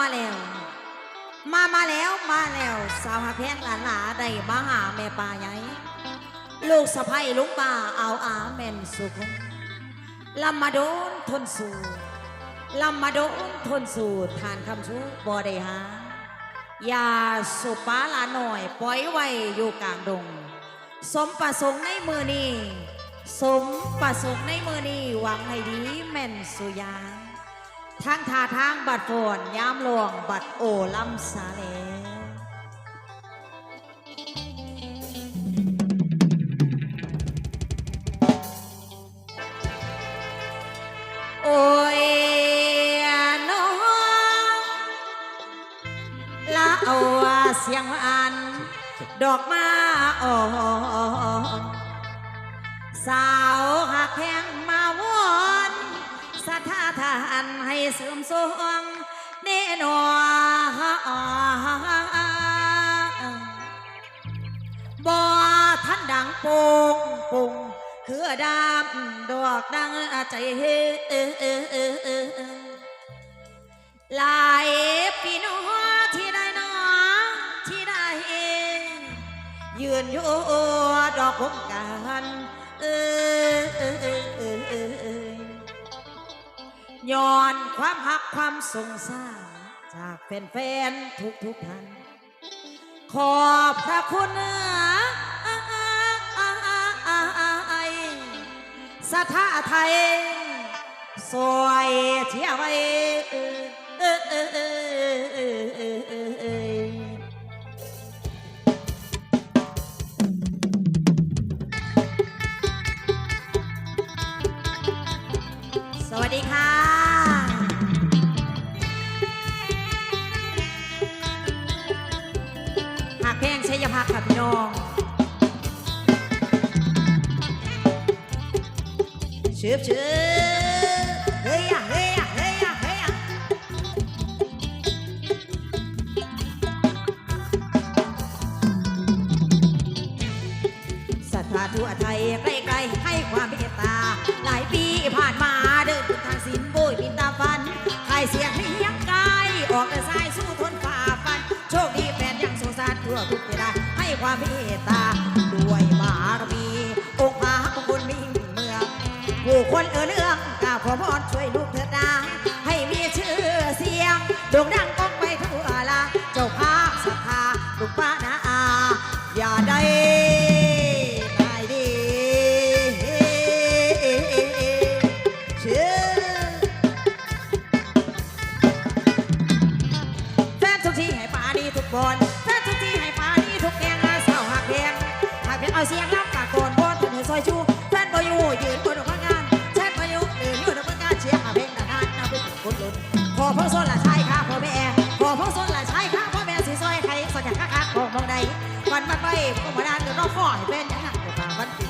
มาแล้วมาแล้ว มามาแล้วมาแล้ว สาวหาแพงหลานหลาได้มาหาแม่ป่าใหญ่ลูกสะใภ้ลุงป่าเอาอาแม่นสุขลำมาโดนทนสู่ลำมาโดนทนสู่ทานคำชูบ่ได้หาอย่าสุป้าลาหน่อยปล่อยไว้อยู่กลางดง สมประสงค์ในมือนี้สมประสงค์ในมือนี้หวังให้ดีแม่นสุยาง ทางทาทางบัดฝนยามหลวงบัดโอลำสาเลโอ้ยน้องละเอาเสียงอัน ดอกมาอ่อนสาวหักแพงานให้เสริมสวงแน่นอนบ่ท่านดังโป่งปุงคือดำดอกดังใจเฮหลายปีน้อที่ได้น้อที่ได้ยืนอยู่ดอกพงกันเออ ย้อนความหักความสงสารจากแฟนๆทุกทุกๆท่าน ขอบพระคุณสถาไทย สวยเที่ยวไว้เออเออ ค่ะพี่น้องเชิบเชิบ ความเมตตาด้วยบารมีองค์พระมงคลมีเมืองผู้คนเออเรื่องกล่าวขอพรช่วยลูกเถิดนาให้มีชื่อเสียงโด่งดังก้องไปทั่วลาเจ้าภาพศรัทธาลูกป้านาอาอย่าได้ได้ดีชื่อแฟนทุกที่ให้ปาดีทุกบอน เอาเสียงรับกากอนบอนถึงให้ซอยชูแฟนบอยู่ยืนบนดอกไม้งานแชทบอยู่ยืนอยู่ดอกไม้งานเชียร์หักเพลงนานๆนาเป็นคนลุดขอพ่อส้นละชายค่ะพ่อแม่ขอพ่อส้นละชายค่ะพ่อแม่สีซอยใครสอยจากคักๆของมองใดวันมันไปก็มาด้านเดี๋ยวน้องขอให้เป็นย่างนั้นเดี๋ยวตาวันปี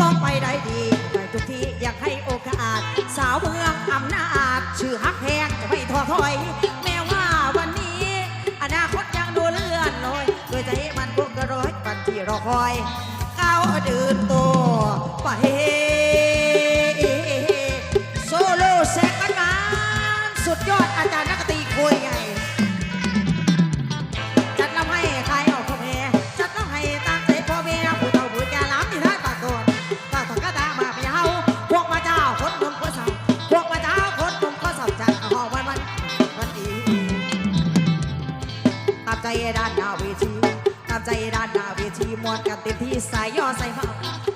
ต้องไปได้ดีไปทุกที่อยากให้โอกาส สาวเมืองอำนาจชื่อฮักแพงจะไม่ท้อถอย คอยก้าวเดินตัวไปโซโล่แซกกันมาสุดยอดอาจารย์ หน้าเวทีมวนกันเต็มที่ใส่ย่อใส่เมา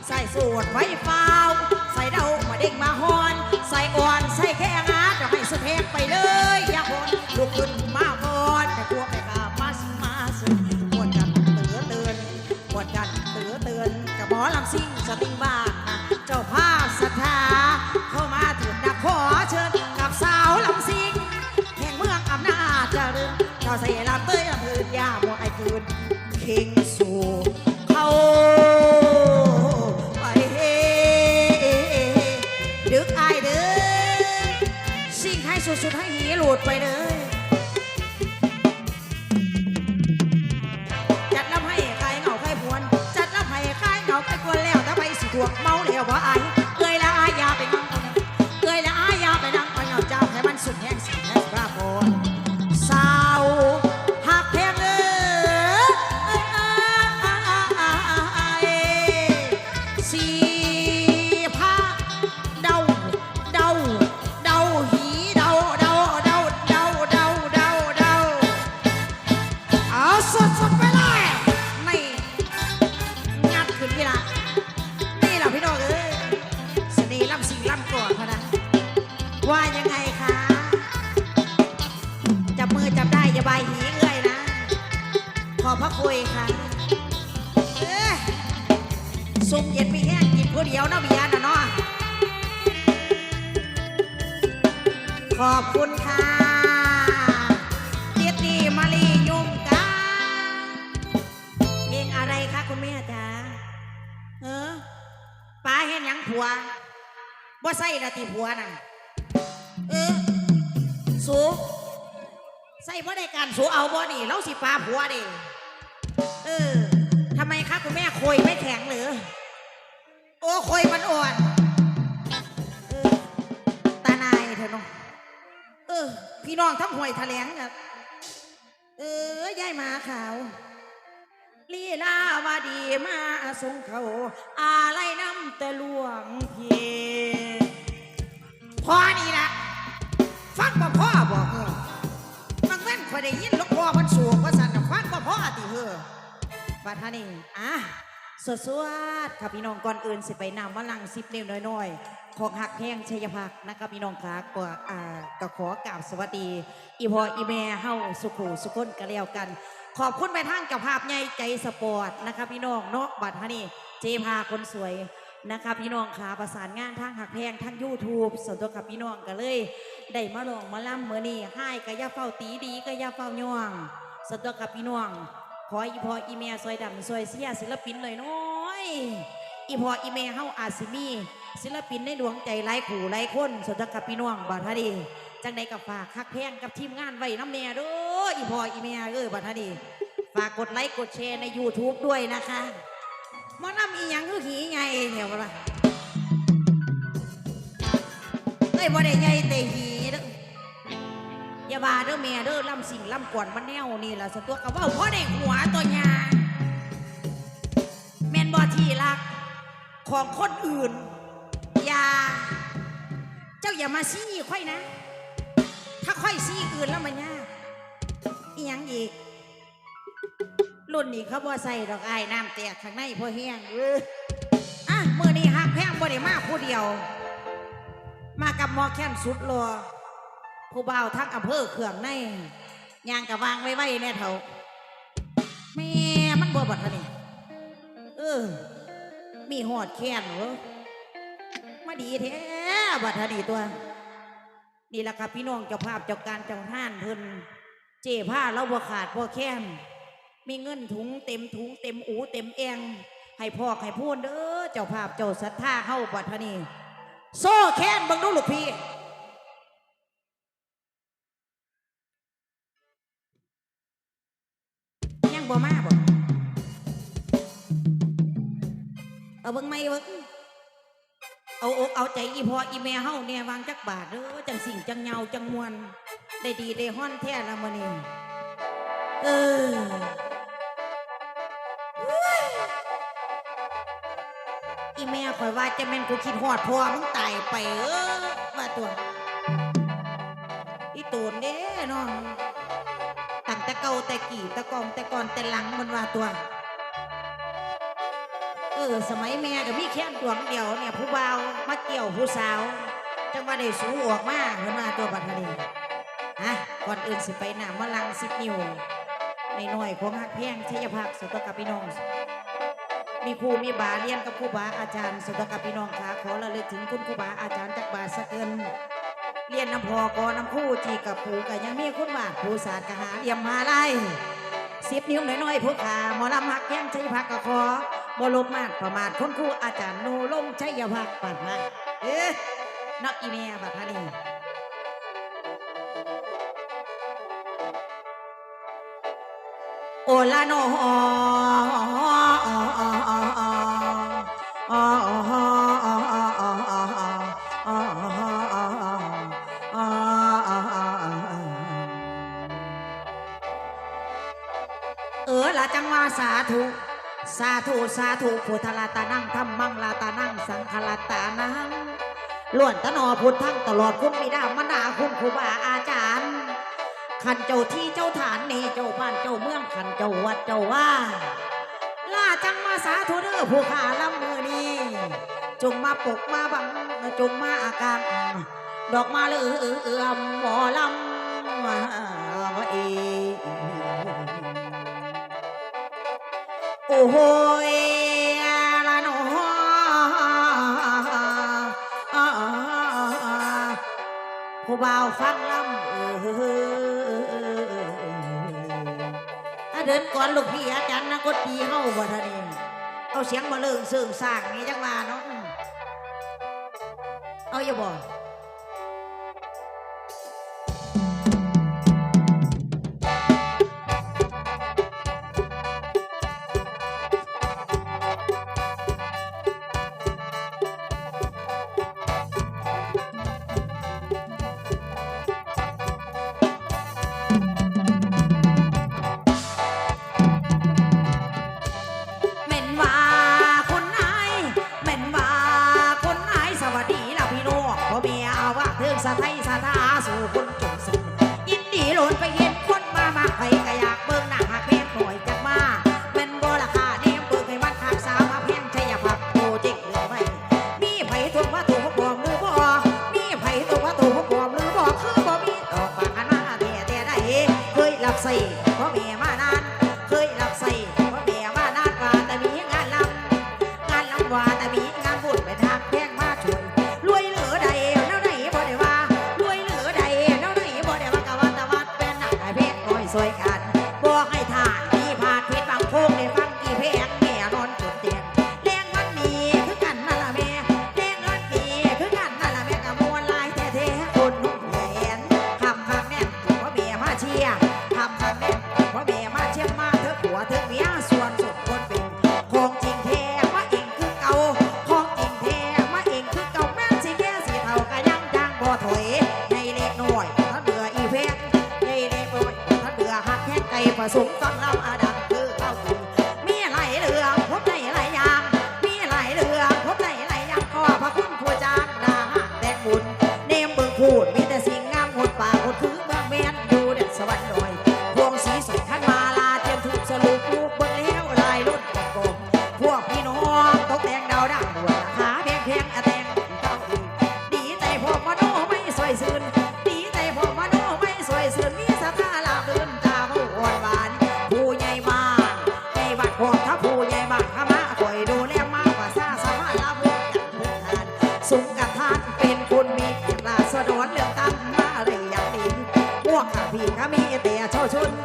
ใส่สูตรไว้ฟ้าใส่เดามาเด้งมาฮอน ใส่อ่อนใส่แค่งาจะให้สุดแหกไปเลยอย่าพนลุกขึ้นมาพอนแต่พวกไอ้ข้ามาสมาสึมวนกันเตือเตือนมวนกันเตือเตือนกับหมอลำซิ่งสติงบ้านนะเจ้าภาพศรัทธาเข้ามาถึงนักขอเชิญกับสาวลำซิ่งแห่งเมืองอำนาจเจริญเจ้าใส่ลำเต้ยลำพื้นยาหมวไอ้คืนเสุดๆให้หีหลุดไปเลย วบ่ใส่ละติผัวนั่นเออสูใส่บ่ได้การสูเอาบ่นี่เราสิปลาผัวเดิเออทำไมคะคุณแม่โคยไม่แข็งหรือ โอ้โคยมันอ่อนเออตานายเถอะน้องเออ พี่น้องทั้งห่วยแถลงอะเออยายมาขาวลีลาวาดีมาส่งเขาอะไรน้ำ แต่หลวงเพพ่อนี่ละฟังบ่พ่อบอกเออบางแม่นคอยได้ยินลูกพ่อมันสูงว่าสั่นน่ะฟังบ่พ่อติเฮอบัดท่านี่อะสวดสวดค่ะพี่น้องก่อนอื่นสิไปนำมาลังสิบนิ้วน้อยๆ ของหักแห้งชัยพักนะครับพี่น้องคะก็อ่าก็ขอกราบสวัสดี อีพออีแม่เฮาสุขูสุคนกันแล้วกัน ขอบคุณไปทางเจ้าภาพใหญ่ใจสปอร์ตนะคะพี่น้องเนาะบัตรฮะนี่เจพาคนสวย นะคะพี่น้องขาประสานงานทางหักแพงทาง YouTube ส่วนตัวกับพี่น้องกันเลยได้มาลองมาล่ำเมื่อนี่ให้กะยาเฝ้าตีดีกะยาเฝ้าย่องส่วนตัวกับพี่น้อง ขออีพออีเมียซอยดำซอยเสียศิลปินเลยน้อยอีพออีเมียเฮาอาจสิมีศิลปินในดวงใจหลายขู่หลายคนส่วนตัวกับพี่น้องบัตรดีจังใดกับฝากคักแพงกับทีมงานไว้น้ำแม่เด้ออีพออีเมียเออบัดฮะดีฝากกดไลค์กดแชร์ใน YouTube ด้วยนะคะ หมอนำอีหยังคือหีไงเนี่ยว่าเอ้ยบ่ได้ใหญ่แต่หีเด้ออย่าว่าเด้อแม่เด้อลำสิ่งลำก่อนมันแนวนี่ล่ะสตัวกับว่าเพราะได้หัวตัวยาแม่นบ่ที่รักของคนอื่น อย่า เจ้าอย่ามาซี่ค่อยนะ ถ้าค่อยซี่อื่นแล้วมันยากอีหยังอีก รุ่นนี้เขาบ่ใส่ดอกไอ้น้ำแตกข้างในพอแห้งเอออะมือนี้หักแพงบ่ได้มาผู้เดียว มากับหมอแค้นสุดรอผู้บ่าวทั้งอำเภอเขื่องในยางกับวางไว้ไว้เนี่ยเถาแม่มันบ่บัดทะนี่เออ มีหอดแค้นเหรอมาดีแท้บัดทะนี่ตัว นี่แหละครับพี่น้องเจ้าภาพเจ้าการเจ้าท่านเพิ่นเจ้ผ้าเราบ่ขาดบ่แค้น มีเงินถุงเต็มถุงเต็มอูเต็มเองให้พ่อให้พูนเด้อเจ้าภาพเจ้าศรัทธาเข้าบัดนี้ โซ่แค้นบังดูลูกพี่ยังบ่มาบ่เอาเบิ่งไม่เบิ่งเอาอกเอาใจอีพ่ออีแม่เฮาเนี่ยวางจักบาทเด้อจังสิ่งจังเงาจังมวนได้ดีได้ฮ้อนแท้ละมื้อนี้เออ อีแม่คอยว่าจะแม่นกูคิดฮอดพ่อมึงตายไปเออว่าตัวอีตูนเด้เนาะตั้งแต่เก่าแต่กี่แต่กองแต่ก่อนแต่หลังมันว่าตัว เออสมัยแม่ก็มีแค่ดวงเดียวเนี่ยผู้บ่าวมาเกี่ยวผู้สาวจังว่าได้สูออกมาเพิ่นมาตัวบัดนี้ฮะก่อนอื่นสิไปหน้ามาลังสิบนิ้วในหน่อยของหักแพงชัยภักดิ์สุตกับพี่น้อง มีครูมีบาเรียนกับครูบาอาจารย์สุตกับพี่น้องค่ะขอระลึกถึงคุณครูบาอาจารย์จากบาสะเกินเรียนน้ำพอกอน้ำคู่จีกับผูกับยังมีคุณว่าผู้ศาสตร์กหาเรียมมาไล่สิบนิ้วน้อยๆผู้ขาหมอลำหักแก้มชัยพักกะคอบลบมากประมาทคุณครูอาจารย์โนลงชัยพักปัดมาเอ๊ะนักอีเมียบัดพานีโอลาโน เออละจังว่าสาธุสาธุสาธุพุทธลาตานังธรรมังลาตานังสังฆลาตานังล้วนตะนอพุทธังตลอดคุณบิดามนาคุณครูบาอาจารย์ขันเจ้าที่เจ้าฐานนี่เจ้าบ้านเจ้าเมืองขันเจ้าวัดเจ้าว่าลาจังมา สาธุเด้อผู้ขาลำมือนี้จงมาปกมาบังจงมาอาการดอกมาเลือเอือมหมอลำมาเอโหยละโนผู้บ่าวฟังลำเออเดินก่อนลูกพี่อาจารย์นะกดตีเฮาบ่ท่าน เอาเสียงมาเลิงเสื่องสร้างนี่จังว่าเนาะเอาอย่าบอก ว่าเรื่ วยกัน ถ้าเบื่อหักแท้ไก่ผสมฟังลำอาดา แ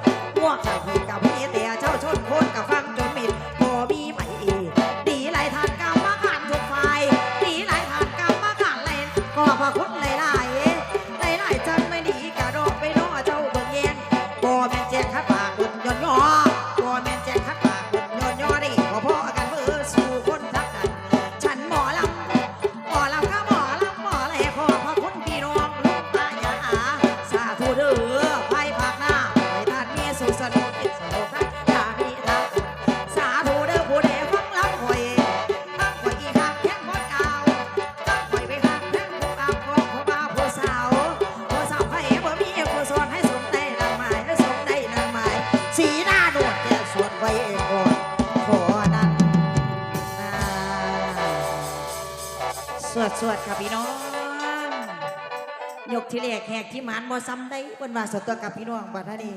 ยกที่แรกแหกที่หมานบ่ซ้ำได้เพิ่นว่าสดตัวกับพี่น้องบัดนี้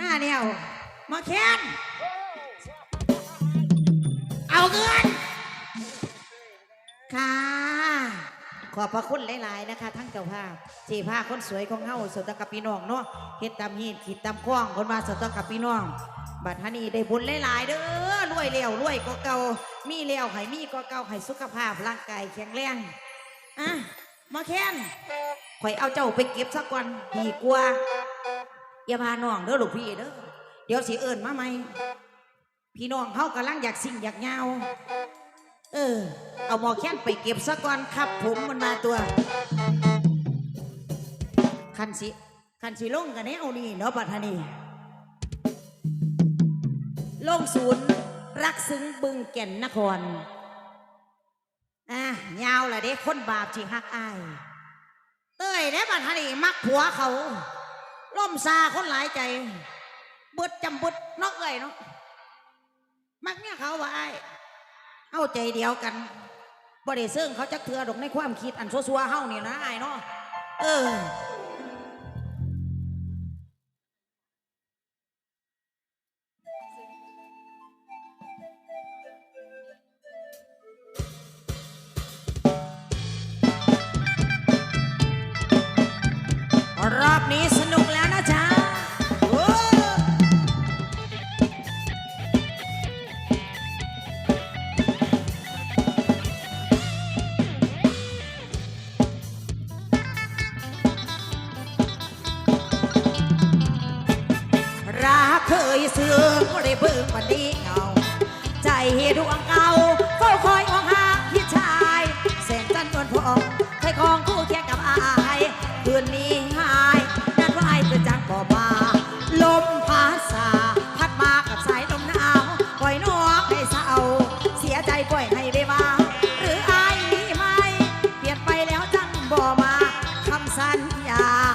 อ่าแนวมาแค้นเอาเงินค่ะ ขอบพระคุณหลาย ๆ นะคะ ทั้งเจ้าภาพที่พาคนสวยของเฮาสดตัวกับพี่น้องเนาะเฮ็ดตามฮีดขีดตามคล้องเพิ่นว่าสดตัวกับพี่น้องบัดนี้ได้บุญหลาย ๆ เด้อรวยแล้วรวยก็เก่ามีแล้วให้มีก็เก่าให้สุขภาพร่างกายแข็งแรงอะมาแค้น ข่อยเอาเจ้าไปเก็บสักวันดีกว่าอย่าพาน้องเด้อลูกพี่เด้อเดี๋ยวสิเอิญมาไหมพี่น้องเขากำลังอยากสิ่งอยากเงาเออ เอาหมอแค้นไปเก็บสักวันครับผมมันมาตัว คันสิคันสิลงกันแนวนี่เนาะปัทานีลงศูนย์รักซึ้งบึงแก่นนครอะยาวละเด้คนบาปที่ฮักอาย เต้ยได้บัดฮันี่มักผัวเขาล่มซาคนหลายใจบุดจำบุดนอกเอ้ยเนาะมักเนี่ยเขาว่าไอ้เอาใจเดียวกันบ่ได้เสื่องเขาจักเถื่อดอกในความคิดอันซัวๆเฮานี่นะไอ้เนาะเออ 呀。